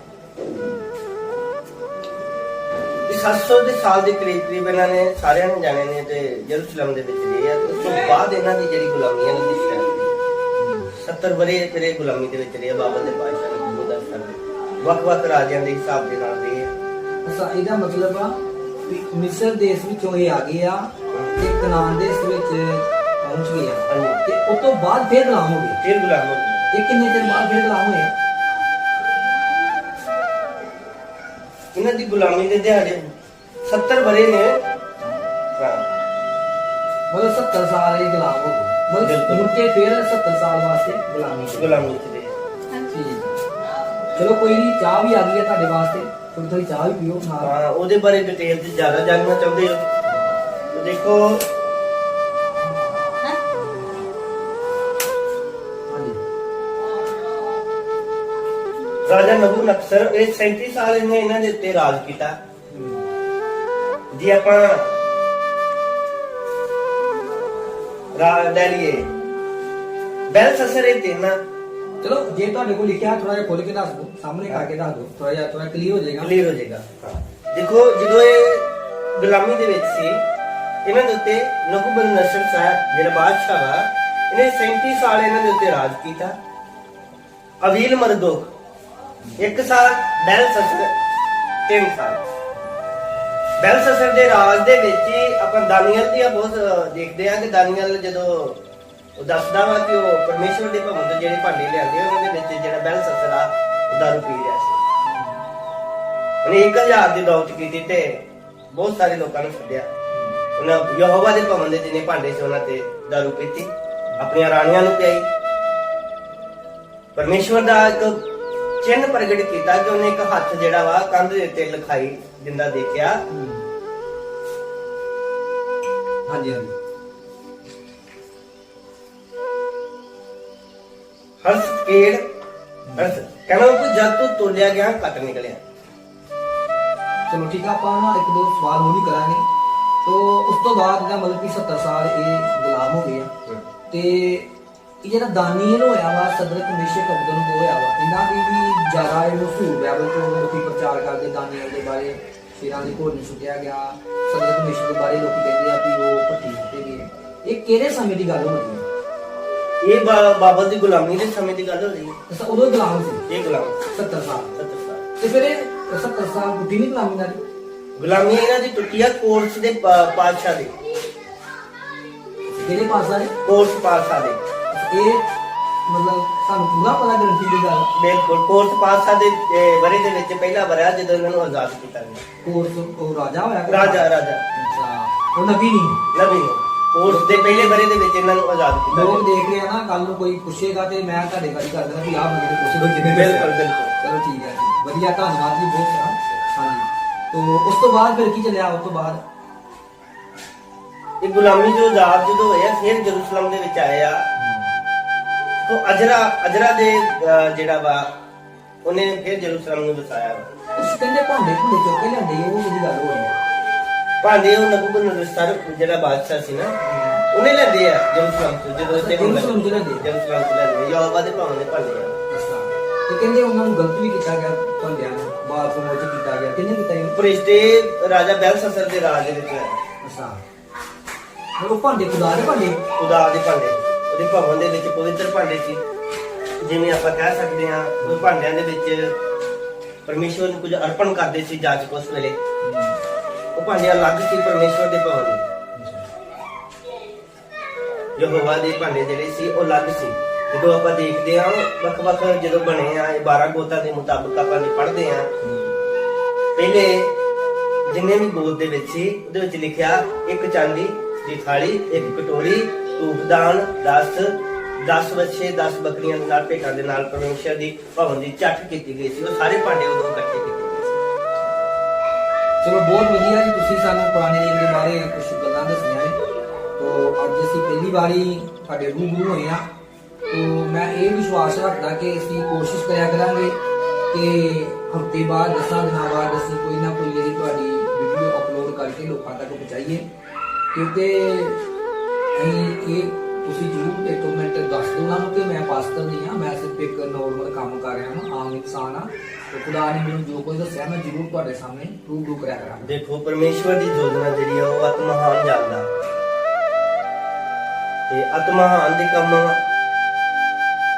700 ਦੇ ਸਾਲ ਦੇ ਕਰੀਬ ਕਰੀਬ ਇਹਨਾਂ ਨੇ ਸਾਰਿਆਂ ਨੇ ਜਾਣੇ ਨੇ ਤੇ ਯਰੂਸ਼ਲਮ ਦੇ ਵਿੱਚ ਰਹੇ ਆ ਤੇ ਉਸ ਤੋਂ ਬਾਅਦ ਇਹਨਾਂ ਦੀ ਜਿਹੜੀ ਗੁਲਾਮੀ ਹੈ ਨਾ ਦੀ ਸਟੈਪ 70 ਵਰੇ ਫਿਰ ਇਹ ਗੁਲਾਮੀ ਦੇ ਵਿੱਚ ਰਹੇ ਆ ਬਾਬਲ ਦੇ ਬਾਦਸ਼ਾਹ ਨੇ ਗੁਰੂ ਦਾ ਸਾਹਿਬ ਵੱਖ-ਵੱਖ ਰਾਜਿਆਂ ਦੇ ਹਿਸਾਬ ਦੇ ਨਾਲ ਰਹੇ ਆ। ਅਸਾਂ ਇਹਦਾ ਮਤਲਬ ਆ ਵੀ ਮਿਸਰ ਦੇਸ਼ ਵਿੱਚੋਂ ਇਹ ਆ ਗਏ ਆ ਤੇ ਕਨਾਨ ਦੇਸ਼ ਵਿੱਚ ਪਹੁੰਚ ਗਏ ਆ। ਤੇ ਉਸ ਤੋਂ ਬਾਅਦ ਫਿਰ ਗੁਲਾਮ ਹੋ ਗਏ। ਫਿਰ ਗੁਲਾਮ ਹੋ ਗਏ। ਇਹ ਕਿੰਨੇ ਚਿਰ ਬਾਅਦ ਫਿਰ ਗੁਲਾਮ ਹੋਏ ਆ? ਇਹਨਾਂ ਦੀ ਗੁਲਾਮੀ ਦੇ ਦਿਹਾੜੇ 70 ਵਰੇ ਨੇ ਹਾਂ ਮਤਲਬ 70 ਸਾਲ ਇਹ ਗੁਲਾਮ ਹੋ ਗਏ। ਮਤਲਬ ਬਿਲਕੁਲ। ਮੁੜ ਕੇ ਫਿਰ 70 ਸਾਲ ਵਾਸਤੇ ਗੁਲਾਮੀ ਚ। ਗੁਲਾਮੀ ਚ ਰਹੇ ਠੀਕ ਚਲੋ ਕੋਈ ਨਹੀਂ ਚਾਹ ਵੀ ਆ ਗਈ ਹੈ ਤੁਹਾਡੇ ਵਾਸਤੇ। ਥੋੜੀ ਥੋੜੀ ਚਾਹ ਵੀ ਪੀਓ ਨਾਲ। ਹਾਂ ਉਹਦੇ ਬਾਰੇ ਡਿਟੇਲ ਚ ਜ਼ਿਆਦਾ ਜਾਣਨਾ ਚਾਹੁੰਦੇ ਹੋ? ਤਾਂ ਦੇਖੋ ਰਾਜਾ ਨਬੂ ਨਕਸਰ ਇਹ 37 ਸਾਲ ਇਹਨੇ ਇਹਨਾਂ ਦੇ ਉੱਤੇ ਰਾਜ ਕੀਤਾ। ਜੇ ਆਪਾਂ ਰਾਜ ਲੈ ਲਈਏ। ਬੈਲ ਸਸਰ ਇਹ ਤਿੰਨ ਚਲੋ ਜੇ ਤੁਹਾਡੇ ਕੋਲ ਲਿਖਿਆ ਥੋੜਾ ਜਿਹਾ ਖੋਲ ਕੇ ਦੱਸ ਦਿਓ। ਸਾਹਮਣੇ ਕਰਕੇ ਦੱਸ ਦਿਓ। ਥੋੜਾ ਜਿਹਾ ਥੋੜਾ ਕਲੀਅਰ ਹੋ ਜਾਏਗਾ। ਕਲੀਅਰ ਹੋ ਜਾਏਗਾ। ਦੇਖੋ ਜਦੋਂ ਇਹ ਗੁਲਾਮੀ ਦੇ ਵਿੱਚ ਸੀ ਇਹਨਾਂ ਦੇ ਉੱਤੇ ਨਕੂਬਨ ਨਸਰ ਸਾਹਿਬ ਜਿਹੜਾ ਬਾਦਸ਼ਾਹ ਵਾ ਇਹਨੇ 37 ਸਾਲ ਇਹਨਾਂ ਦੇ ਉੱਤੇ ਰਾਜ ਕੀਤਾ। ਅਵੀਲ ਮਰਦੋਕ ਇੱਕ ਸਾਲ ਬੈਲ ਤਿੰਨ ਸਾਲ। ਬੈਲ ਦੇ ਰਾਜ ਦੇ ਵਿੱਚ ਹੀ ਆਪਾਂ ਦਾਨੀਅਲ ਦੀਆਂ ਬਹੁਤ ਦੇਖਦੇ ਆ ਕਿ ਦਾਨੀਅਲ ਜਦੋਂ ਉਹ ਦੱਸਦਾ ਵਾ ਕਿ ਉਹ ਪਰਮੇਸ਼ਵਰ ਦੇ ਭਵਨ ਤੋਂ ਜਿਹੜੇ ਭਾਂਡੇ ਲਿਆਂਦੇ ਉਹਨਾਂ ਦੇ ਵਿੱਚ ਜਿਹੜਾ ਬੈਲ ਆ, ਉਹ ਦਾਰੂ ਪੀ ਰਿਹਾ ਸੀ। ਉਹਨੇ 1000 ਦੀ ਦੌਲਤ ਕੀਤੀ ਤੇ ਬਹੁਤ ਸਾਰੇ ਲੋਕਾਂ ਨੂੰ ਛੱਡਿਆ ਉਹਨਾਂ ਯਹੋਵਾ ਦੇ ਭਵਨ ਦੇ ਜਿੰਨੇ ਭਾਂਡੇ ਸੀ, ਉਹਨਾਂ ਤੇ ਦਾਰੂ ਪੀਤੀ, ਆਪਣੀਆਂ ਰਾਣੀਆਂ ਨੂੰ ਪਿਆਈ। ਪਰਮੇਸ਼ਵਰ ਦਾ ਇੱਕ ਚਿੰਨ ਪ੍ਰਗਟ ਕੀਤਾ ਕਿ ਉਹਨੇ ਇੱਕ ਹੱਥ ਜਿਹੜਾ ਵਾ ਕੰਧ ਦੇ ਉੱਤੇ ਲਿਖਾਈ ਦਿੰਦਾ ਦੇਖਿਆ। ਹਾਂਜੀ ਹਾਂਜੀ। ਹਰਸ ਕੇੜ ਹਰਸ। ਕਹਿੰਦਾ ਕਿ ਜਦ ਤੂੰ ਤੋਲਿਆ ਗਿਆ ਕੱਟ ਨਿਕਲਿਆ। ਚਲੋ ਠੀਕ ਆ ਆਪਾਂ ਨਾ ਇੱਕ ਦੋ ਸਵਾਲ ਹੋਰ ਹੀ ਕਰਾਂਗੇ। ਤੋ ਉਸ ਤੋਂ ਬਾਅਦ ਇਹਦਾ ਮਤਲਬ ਕਿ 70 ਸਾਲ ਇਹ ਗੁਲਾਮ ਹੋ ਗਏ ਆ। ਤੇ ਇਹ ਜਿਹੜਾ ਦਾਨੀਏਲ ਹੋਇਆ ਵਾ ਸਦਰ ਕਮਿਸ਼ਨ ਕਬਦਨ ਕੋ ਹੋਇਆ ਵਾ। ਇਹਨਾਂ ਦੀ ਵੀ ਜ਼ਿਆਦਾ ਇਹ ਮਸ਼ਹੂਰ ਬਾਈਬਲ ਤੋਂ ਲੋਕੀ ਪ੍ਰਚਾਰ ਕਰਦੇ ਦਾਨੀਏਲ ਦੇ ਬਾਰੇ ਸ਼ੇਰਾਂ ਦੀ ਘੋੜੀ ਸੁੱਟਿਆ ਗਿਆ। ਸਦਰ ਕਮਿਸ਼ਨ ਦੇ ਬਾਰੇ ਲੋਕੀ ਕਹਿੰਦੇ ਆ ਵੀ ਉਹ ਭੱਟੀ ਦਿੱਤੇ ਗਏ। ਇਹ ਕਿਹੜੇ ਸਮੇਂ ਦੀ ਗੱਲ ਹੁੰਦੀ ਹੈ? ਇਹ ਬਾ- ਬਾਬਲ ਦੀ ਗੁਲਾਮੀ ਦੇ ਸਮੇਂ ਦੀ ਗੱਲ ਹੋ ਰਹੀ ਹੈ। ਅਸਾਂ ਉਦੋਂ ਗੁਲਾਮ ਸੀ? ਇਹ ਗੁਲਾਮ। 70 ਸਾਲ। 70 ਸਾਲ। ਤੇ ਫਿਰ ਇਹ 70 ਸਾਲ ਗੁੱਡੀ ਨਹੀਂ ਗੁਲਾਮੀ ਨਾਲ? ਗੁਲਾਮੀ ਇਹਨਾਂ ਦੀ ਟੁੱਟੀ ਆ ਕੋਰਸ ਦੇ ਪਾਤਸ਼ਾਹ ਦੇ। ਕਿਹੜੇ ਪਾਸਾ ਨੇ ਕੋਰਸ ਪਾਤਸ਼ਾਹ ਦੇ। ਇਹ ਮਤਲਬ ਸਾਨੂੰ ਪੂਰਾ ਪਤਾ ਗਰੰਟੀ ਦੀ ਗੱਲ ਬਿਲਕੁਲ ਕੋਰਸ ਪਾਤਸ਼ਾਹ ਦੇ ਅਹ, ਵਰੇ ਦੇ ਵਿੱਚ ਪਹਿਲਾ ਵਰਿਆ ਜਦੋਂ ਇਹਨਾਂ ਨੂੰ ਆਜ਼ਾਦ ਕੀਤਾ ਗਿਆ। ਕੋਰਸ ਉਹ ਰਾਜਾ ਹੋਇਆ ਕਿ- ਰਾਜਾ ਰਾਜਾ? ਅੱਛਾ ਉਹ ਨਬੀ ਨਹੀਂ ਨਬੀ ਨੂੰ ਕੋਰਸ ਦੇ ਪਹਿਲੇ ਵਰੇ ਦੇ ਵਿੱਚ ਇਹਨਾਂ ਨੂੰ ਆਜ਼ਾਦ ਕੀਤਾ ਲੋਕ ਗਿਆ ਦੇਖ ਰਹੇ ਆ ਨਾ ਕੱਲ ਨੂੰ ਕੋਈ ਪੁੱਛੇਗਾ ਤੇ ਮੈਂ ਤੁਹਾਡੇ ਗੱਲ ਕਰ ਦੇਣਾ ਵੀ ਆਹ ਬੰਦੇ ਨੂੰ ਪੁੱਛੋ ਕਿਹਨੇ ਬਿਲਕੁਲ ਬਿਲਕੁਲ। ਚਲੋ ਠੀਕ ਹੈ ਜੀ। ਵਧੀਆ ਧੰਨਵਾਦ ਜੀ ਬਹੁਤ ਸਾਰਾ। ਹਾਂਜੀ। ਤੋਂ ਉਸ ਤੋਂ ਬਾਅਦ ਫਿਰ ਕੀ ਚੱਲਿਆ ਉਸ ਤੋਂ ਬਾਅਦ? ਇਹ ਗੁਲਾਮੀ ਜੋ ਆਜ਼ਾਦ ਜਦੋਂ ਹੋਇਆ ਫਿਰ ਜਰੂਸਲਮ ਦੇ ਵਿੱਚ ਆਏ ਆ। ਤੋਂ ਅਜਰਾ ਅਜਰਾ ਦੇ ਅਹ, ਜਿਹੜਾ ਵਾ ਉਹਨੇ ਫਿਰ ਜਰੂਸਲਮ ਨੂੰ ਵਸਾਇਆ ਵਾ। ਉਸ ਕਹਿੰਦੇ ਭਾਂਡੇ ਭੁੰਡੇ ਚੁੱਕ ਕੇ ਲਿਆਂਦੇ ਉਹ ਜਿਹੜੀ ਗੱਲ ਹੋ ਰਹੀ ਹੈ। ਭਾਂਡੇ ਉਹ ਨਬੂਕਦਨਸਰ ਜਿਹੜਾ ਬਾਦਸ਼ਾਹ ਸੀ ਨਾ ਉਹਨੇ ਲੈਂਦੇ ਆ ਜਰੂਸਲਮ ਤੋਂ ਜਦੋਂ ਇੱਥੇ ਜਰੂਸਲਮ ਚ ਲੈਂਦੇ ਆ। ਜਰੂਸਲਮ ਤੋਂ ਲੈਂਦੇ ਯਹੋਵਾ ਦੇ ਦੇ ਭਾਂਡੇ ਆ। ਤੇ ਕਹਿੰਦੇ ਉਹਨਾਂ ਨੂੰ ਗਲਤ ਵੀ ਕੀਤਾ ਗਿਆ ਭਾਂਡਿਆਂ ਨੂੰ ਬਾਥਰੂਮ ਵਿੱਚ ਕੀਤਾ ਗਿਆ। ਕਿਹਨੇ ਕੀਤਾ ਇਹ? ਪ੍ਰਿਸ਼ਤੇ ਰਾਜਾ ਬੈਲਸਸਰ ਦੇ ਰਾਜ ਦੇ ਵਿੱਚ ਹੋਇਆ ਅੱਛਾ। ਉਹ ਭਾਂਡੇ ਖੁਦਾ ਦੇ ਭਾਂਡੇ? ਖੁਦਾ ਦੇ ਭਾਂਡੇ। ਉਹਦੇ ਭਵਨ ਦੇ ਵਿੱਚ ਪਵਿੱਤਰ ਭਾਂਡੇ ਸੀ। ਜਿਵੇਂ ਆਪਾਂ ਕਹਿ ਸਕਦੇ ਹਾਂ, ਉਹ ਭਾਂਡਿਆਂ ਦੇ ਵਿੱਚ ਪਰਮੇਸ਼ਵਰ ਨੂੰ ਕੁਝ ਅਰਪਣ ਕਰਦੇ ਸੀ ਜਾਜਕ ਉਸ ਵੇਲੇ। ਉਹ ਭਾਂਡੇ ਅਲੱਗ ਸੀ ਪਰਮੇਸ਼ਵਰ ਦੇ ਭਵਨ ਦੇ। ਯਹੋਵਾ ਦੇ ਭਾਂਡੇ ਜਿਹੜੇ ਸੀ, ਉਹ ਅਲੱਗ ਸੀ। ਜਦੋਂ ਆਪਾਂ ਦੇਖਦੇ ਹਾਂ, ਵੱਖ-ਵੱਖ ਜਦੋਂ ਬਣੇ ਆ ਇਹ 12 ਗੋਤਾਂ ਦੇ ਮੁਤਾਬਕ ਆਪਾਂ ਨੇ ਪੜ੍ਹਦੇ ਆ ਪਹਿਲੇ ਜਿੰਨੇ ਵੀ ਗੋਤ ਦੇ ਵਿੱਚ ਸੀ, ਉਹਦੇ ਵਿੱਚ ਲਿਖਿਆ, ਇੱਕ ਚਾਂਦੀ ਦੀ ਥਾਲੀ, ਇੱਕ ਕਟੋਰੀ ਧੂਪਦਾਨ 10 10 ਬੱਚੇ 10 ਬੱਕਰੀਆਂ ਦੇ ਨਾਲ ਭੇਟਾਂ ਦੇ ਨਾਲ, ਪਰਮੇਸ਼ਰ ਦੀ ਭਵਨ ਦੀ ਚੱਟ ਕੀਤੀ ਗਈ ਸੀ। ਉਹ ਸਾਰੇ ਭਾਂਡੇ ਉਦੋਂ ਇਕੱਠੇ ਕੀਤੇ ਗਏ ਸੀ। ਚਲੋ, ਬਹੁਤ ਵਧੀਆ ਜੀ ਤੁਸੀਂ ਸਾਨੂੰ ਪੁਰਾਣੇ ਨਿਯਮ ਬਾਰੇ ਕੁਝ ਗੱਲਾਂ ਦੱਸੀਆਂ ਨੇ। ਤੋ, ਅੱਜ ਅਸੀਂ ਪਹਿਲੀ ਵਾਰੀ ਤੁਹਾਡੇ ਰੂਬਰੂ ਹੋਏ ਆ ਤੋ, ਮੈਂ ਇਹ ਵਿਸ਼ਵਾਸ ਰੱਖਦਾ ਕਿ ਅਸੀਂ ਕੋਸ਼ਿਸ਼ ਕਰਿਆ ਕਰਾਂਗੇ ਕਿ ਹਫ਼ਤੇ ਬਾਅਦ, ਦਸਾਂ ਦਿਨਾਂ ਬਾਅਦ ਅਸੀਂ ਕੋਈ ਨਾ ਕੋਈ ਜਿਹੜੀ ਤੁਹਾਡੀ ਵੀਡੀਓ ਅਪਲੋਡ ਕਰਕੇ ਲੋਕਾਂ ਤੱਕ ਪਹੁੰਚਾਈਏ। ਕਿਉਂਕਿ ਅਸੀਂ ਇਹ ਤੁਸੀਂ ਜਰੂਰ ਇੱਕ ਮਿੰਟ ਦੱਸ ਦਿਓ ਉਹਨਾਂ ਨੂੰ ਕਿ ਮੈਂ ਪਾਸਟਰ ਨਹੀਂ ਆ ਮੈਂ ਸਿਰਫ ਇੱਕ ਨਾਰਮਲ ਕੰਮ ਕਰ ਰਿਹਾ ਹਾਂ ਆਮ ਇਨਸਾਨ ਆ ਤੇ ਖੁਦਾ ਨੇ ਮੈਨੂੰ ਜੋ ਕੁਝ ਦੱਸਿਆ ਮੈਂ ਜਰੂਰ ਤੁਹਾਡੇ ਸਾਹਮਣੇ ਰੂਬਰੂ ਕਰਿਆ ਕਰਾਂਗਾ। ਦੇਖੋ ਪਰਮੇਸ਼ਵਰ ਦੀ ਯੋਜਨਾ ਜਿਹੜੀ ਆ ਉਹ ਆਤਮਹਾਨ ਜਾਣਦਾ ਤੇ ਆਤਮਹਾਨ ਦੇ ਕੰਮ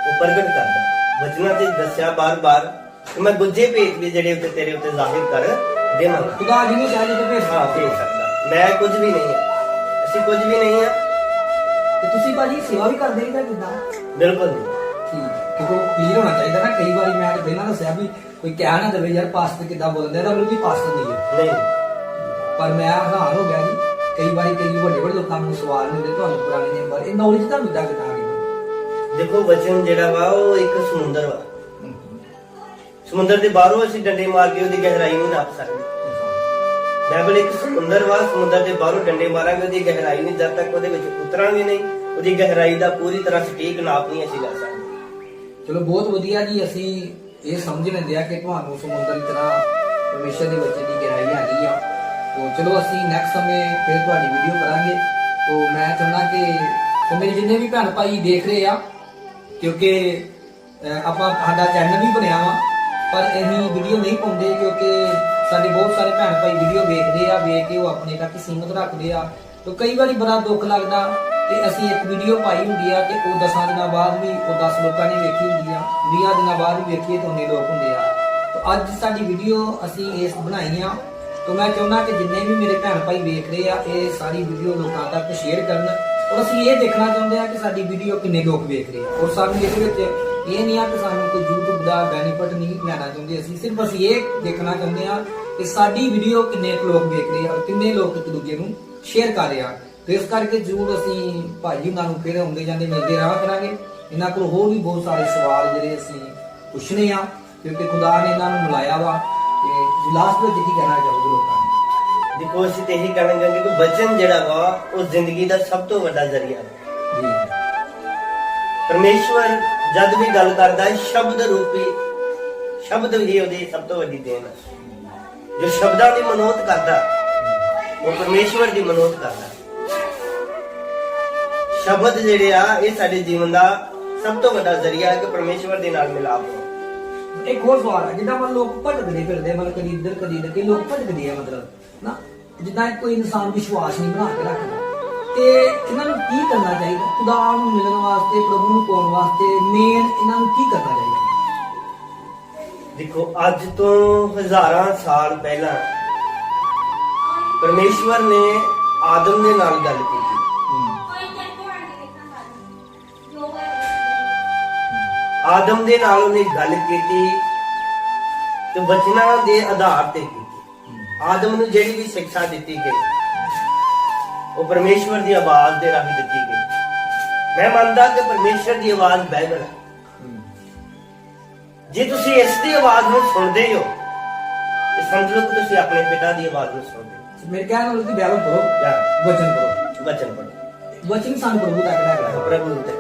ਉਹ ਪ੍ਰਗਟ ਕਰਦਾ। ਵਚਨਾਂ ਤੇ ਦੱਸਿਆ ਬਾਰ-ਬਾਰ ਕਿ ਮੈਂ ਗੁੱਜੇ ਭੇਤ ਵੀ ਜਿਹੜੇ ਉੱਤੇ ਤੇਰੇ ਉੱਤੇ ਜ਼ਾਹਿਰ ਕਰ ਦੇਵਾਂਗਾ। ਖੁਦਾ ਜਿਹਨੂੰ ਚਾਹੇ ਤੇ ਭੇਜ ਸਕਦਾ। ਮੈਂ ਕੁਝ ਵੀ ਨਹੀਂ ਹਾਂ। ਅਸੀਂ ਕੁਝ ਵੀ ਨਹੀਂ ਹਾਂ। ਤੇ ਤੁਸੀਂ ਭਾਜੀ ਸੇਵਾ ਵੀ ਕਰਦੇ ਹੋ ਤਾਂ ਕਿਦਾਂ? ਬਿਲਕੁਲ ਨਹੀਂ ਠੀਕ ਕਿਉਂਕਿ ਕਲੀਅਰ ਹੋਣਾ ਚਾਹੀਦਾ ਨਾ ਕਈ ਵਾਰੀ ਮੈਂ ਤਾਂ ਪਹਿਲਾਂ ਦੱਸਿਆ ਵੀ ਕੋਈ ਕਹਿ ਨਾ ਦੇਵੇ ਯਾਰ ਪਾਸਟਰ ਕਿੱਦਾਂ ਬੋਲਦੇ ਆ ਤਾਂ ਵੀ ਪਾਸਟਰ ਨਹੀਂ ਹੈ। ਨਹੀਂ। ਪਰ ਮੈਂ ਹੈਰਾਨ ਹੋ ਗਿਆ ਜੀ ਕਈ ਵਾਰੀ ਕਈ ਵੱਡੇ ਵੱਡੇ ਲੋਕਾਂ ਨੂੰ ਸਵਾਲ ਹੁੰਦੇ ਤੁਹਾਨੂੰ ਪੁਰਾਣੇ ਨਿਯਮ ਬਾਰੇ। ਇਹ ਨੌਲੇਜ ਤੁਹਾਨੂੰ ਕਿੱਦਾਂ ਕਿੱਦਾਂ ਆ ਗਈ? ਦੇਖੋ ਵਚਨ ਜਿਹੜਾ ਵਾ ਉਹ ਇੱਕ ਸਮੁੰਦਰ ਵਾ। ਸਮੁੰਦਰ ਦੇ ਬਾਹਰੋਂ ਅਸੀਂ ਡੰਡੇ ਮਾਰ ਕੇ ਉਹਦੀ ਗਹਿਰਾਈ ਨੂੰ ਨਾਪ ਸਕਦੇ। ਬਾਈਬਲ ਇੱਕ ਸਮੁੰਦਰ ਵਾ ਸਮੁੰਦਰ ਦੇ ਬਾਹਰੋਂ ਡੰਡੇ ਮਾਰਾਂਗੇ ਉਹਦੀ ਗਹਿਰਾਈ ਨਹੀਂ ਜਦ ਤੱਕ ਉਹਦੇ ਵਿੱਚ ਉਤਰਾਂਗੇ ਨਹੀਂ। ਉਹਦੀ ਗਹਿਰਾਈ ਦਾ ਪੂਰੀ ਤਰ੍ਹਾਂ ਸਟੀਕ ਨਾਪ ਨਹੀਂ ਅਸੀਂ ਲੈ ਸਕਦੇ। ਚਲੋ, ਬਹੁਤ ਵਧੀਆ ਜੀ, ਅਸੀਂ ਇਹ ਸਮਝ ਲੈਂਦੇ ਆ ਕਿ ਤੁਹਾਨੂੰ ਸਮੁੰਦਰ ਦੀ ਤਰ੍ਹਾਂ ਪਰਮੇਸ਼ਰ ਦੇ ਬੱਚੇ ਦੀ ਗਹਿਰਾਈ ਹੈਗੀ ਆ। ਤੋਂ ਚਲੋ, ਅਸੀਂ ਨੈਕਸਟ ਸਮੇਂ ਫਿਰ ਤੁਹਾਡੀ ਵੀਡੀਓ ਕਰਾਂਗੇ। ਤੋਂ ਮੈਂ ਚਾਹੁੰਦਾ ਕਿ ਮੇਰੇ ਜਿੰਨੇ ਵੀ ਭੈਣ ਭਾਈ ਦੇਖ ਰਹੇ ਆ, ਕਿਉਂਕਿ ਆਪਾਂ ਸਾਡਾ ਚੈਨਲ ਵੀ ਬਣਿਆ ਵਾ, ਪਰ ਇਹੀ ਵੀਡੀਓ ਨਹੀਂ ਪਾਉਂਦੇ ਕਿਉਂਕਿ ਸਾਡੇ ਬਹੁਤ ਸਾਰੇ ਭੈਣ ਭਾਈ ਵੀਡੀਓ ਵੇਖਦੇ ਆ, ਵੇਖ ਕੇ ਉਹ ਆਪਣੇ ਤੱਕ ਹੀ ਸੀਮਤ ਰੱਖਦੇ ਆ। ਤੋਂ ਕਈ ਵਾਰੀ ਬੜਾ ਦੁੱਖ ਲੱਗਦਾ ਕਿ ਅਸੀਂ ਇੱਕ ਵੀਡੀਓ ਪਾਈ ਹੁੰਦੀ ਆ ਕਿ ਉਹ 10 ਦਿਨਾਂ ਬਾਅਦ ਵੀ ਉਹ 10 ਲੋਕਾਂ ਨੇ ਵੇਖੀ ਹੁੰਦੀ ਆ 20 ਦਿਨਾਂ ਬਾਅਦ ਵੀ ਵੇਖੀਏ ਤਾਂ ਉਹਨੇ ਲੋਕ ਹੁੰਦੇ ਆ। ਤੋਂ ਅੱਜ ਸਾਡੀ ਵੀਡੀਓ ਅਸੀਂ ਇਸ ਬਣਾਈ ਆ। ਤੋਂ ਮੈਂ ਚਾਹੁੰਦਾ ਕਿ ਜਿੰਨੇ ਵੀ ਮੇਰੇ ਭੈਣ ਭਾਈ ਵੇਖ ਰਹੇ ਆ, ਇਹ ਸਾਰੀ ਵੀਡੀਓ ਲੋਕਾਂ ਤੱਕ ਸ਼ੇਅਰ ਕਰਨ। ਔਰ ਅਸੀਂ ਇਹ ਦੇਖਣਾ ਚਾਹੁੰਦੇ ਆ ਕਿ ਸਾਡੀ ਵੀਡੀਓ ਕਿੰਨੇ ਲੋਕ ਵੇਖ ਰਹੇ ਔਰ ਸਾਨੂੰ ਇਸ ਵਿੱਚ ਇਹ ਨਹੀਂ ਆ ਕਿ ਸਾਨੂੰ ਕੋਈ YouTube ਦਾ ਬੈਨੀਫਿਟ ਨਹੀਂ ਲੈਣਾ ਚਾਹੁੰਦੇ ਅਸੀਂ। ਸਿਰਫ ਅਸੀਂ ਇਹ ਦੇਖਣਾ ਚਾਹੁੰਦੇ ਆ ਕਿ ਸਾਡੀ ਵੀਡੀਓ ਕਿੰਨੇ ਕੁ ਲੋਕ ਵੇਖ ਰਹੇ ਆ ਔਰ ਕਿੰਨੇ ਲੋਕ ਇੱਕ ਦੂਜੇ ਨੂੰ ਸ਼ੇਅਰ ਕਰ ਰਹੇ ਆ। ਤੇ ਇਸ ਕਰਕੇ ਜ਼ਰੂਰ ਅਸੀਂ ਭਾਈ ਉਹਨਾਂ ਨੂੰ ਫਿਰ ਆਉਂਦੇ ਜਾਂਦੇ ਮਿਲਦੇ ਰਹਾ ਕਰਾਂਗੇ। ਇਹਨਾਂ ਕੋਲ ਹੋਰ ਵੀ ਬਹੁਤ ਸਾਰੇ ਸਵਾਲ ਜਿਹੜੇ ਅਸੀਂ ਪੁੱਛਣੇ ਆ ਕਿਉਂਕਿ ਖੁਦਾ ਨੇ ਇਹਨਾਂ ਨੂੰ ਬੁਲਾਇਆ ਵਾ ਤੇ ਲਾਸਟ ਵਿੱਚ ਕੀ ਕਹਿਣਾ ਚਾਹੋਗੇ ਲੋਕਾਂ ਨੂੰ। ਦੇਖੋ ਅਸੀਂ ਤੇ ਇਹੀ ਕਹਿਣਾ ਚਾਹਾਂਗੇ ਕਿ ਵਚਨ ਜਿਹੜਾ ਵਾ ਉਹ ਜ਼ਿੰਦਗੀ ਦਾ ਸਭ ਤੋਂ ਵੱਡਾ ਜ਼ਰੀਆ ਹੈ ਜੀ। ਪਰਮੇਸ਼ਵਰ ਜਦ ਵੀ ਗੱਲ ਕਰਦਾ ਹੈ ਸ਼ਬਦ ਰੂਪੀ ਸ਼ਬਦ ਵੀ ਉਹਦੀ ਸਭ ਤੋਂ ਵੱਡੀ ਦੇਣ ਹੈ ਜੋ ਸ਼ਬਦਾਂ ਦੀ ਮਨੋਤ ਕਰਦਾ ਉਹ ਪਰਮੇਸ਼ਵਰ ਦੀ ਮਨੋਤ ਕਰਦਾ। ਸ਼ਬਦ ਜਿਹੜੇ ਆ ਇਹ ਸਾਡੇ ਜੀਵਨ ਦਾ ਸਭ ਤੋਂ ਵੱਡਾ ਜ਼ਰੀਆ ਹੈ ਕਿ ਪਰਮੇਸ਼ਵਰ ਦੇ ਨਾਲ ਮਿਲਾਪ ਹੋ ਇੱਕ ਹੋਰ ਸਵਾਲ ਹੈ ਜਿੱਦਾਂ ਮਨ ਲੋਕ ਭਟਕਦੇ ਫਿਰਦੇ ਮਤਲਬ ਕਦੀ ਇੱਧਰ ਕਦੀ ਇੱਧਰ ਕਿ ਲੋਕ ਭਟਕਦੇ ਆ ਮਤਲਬ ਨਾ? ਜਿੱਦਾਂ ਕੋਈ ਇਨਸਾਨ ਵਿਸ਼ਵਾਸ ਨਹੀਂ ਬਣਾ ਕੇ ਰੱਖਦਾ। ਤੇ ਇਹਨਾਂ ਨੂੰ ਕੀ ਕਰਨਾ ਚਾਹੀਦਾ? ਖੁਦਾ ਨੂੰ ਮਿਲਣ ਵਾਸਤੇ ਪ੍ਰਭੂ ਨੂੰ ਪਾਉਣ ਵਾਸਤੇ ਮੇਨ ਇਹਨਾਂ ਨੂੰ ਕੀ ਕਰਨਾ ਚਾਹੀਦਾ? ਦੇਖੋ ਅੱਜ ਤੋਂ ਹਜ਼ਾਰਾਂ ਸਾਲ ਪਹਿਲਾਂ ਪਰਮੇਸ਼ਵਰ ਨੇ ਆਦਮ ਦੇ ਨਾਲ ਗੱਲ ਕੀਤੀ। ਆਦਮ ਦੇ ਨਾਲ ਉਹਨੇ ਗੱਲ ਕੀਤੀ ਤੇ ਬਚਨਾਂ ਦੇ ਆਧਾਰ ਤੇ ਕੀਤੀ। ਆਦਮ ਨੂੰ ਜਿਹੜੀ ਵੀ ਸਿੱਖਿਆ ਦਿੱਤੀ ਗਈ ਉਹ ਪਰਮੇਸ਼ਵਰ ਦੀ ਆਵਾਜ਼ ਦੇ ਰਾਹੀਂ ਦਿੱਤੀ ਗਈ। ਮੈਂ ਮੰਨਦਾ ਕਿ ਪਰਮੇਸ਼ਵਰ ਦੀ ਆਵਾਜ਼ ਬਾਈਬਲ ਹੈ। ਜੇ ਤੁਸੀਂ ਇਸ ਦੀ ਆਵਾਜ਼ ਨੂੰ ਸੁਣਦੇ ਹੋ ਤੇ ਸਮਝ ਲਓ ਕਿ ਤੁਸੀਂ ਆਪਣੇ ਪਿਤਾ ਦੀ ਆਵਾਜ਼ ਨੂੰ ਸੁਣਦੇ ਹੋ। ਮੇਰੇ ਕਹਿਣ ਨਾਲ ਤੁਸੀਂ ਬਾਈਬਲ ਪੜੋ ਵਚਨ ਪੜੋ ਵਚਨ ਪੜੋ ਵਚਨ ਸਾਨੂੰ ਪ੍ਰਭੂ ਤੱਕ ਲੈ ਕੇ ਆਏਗਾ। ਪ੍ਰਭੂ ਤੱਕ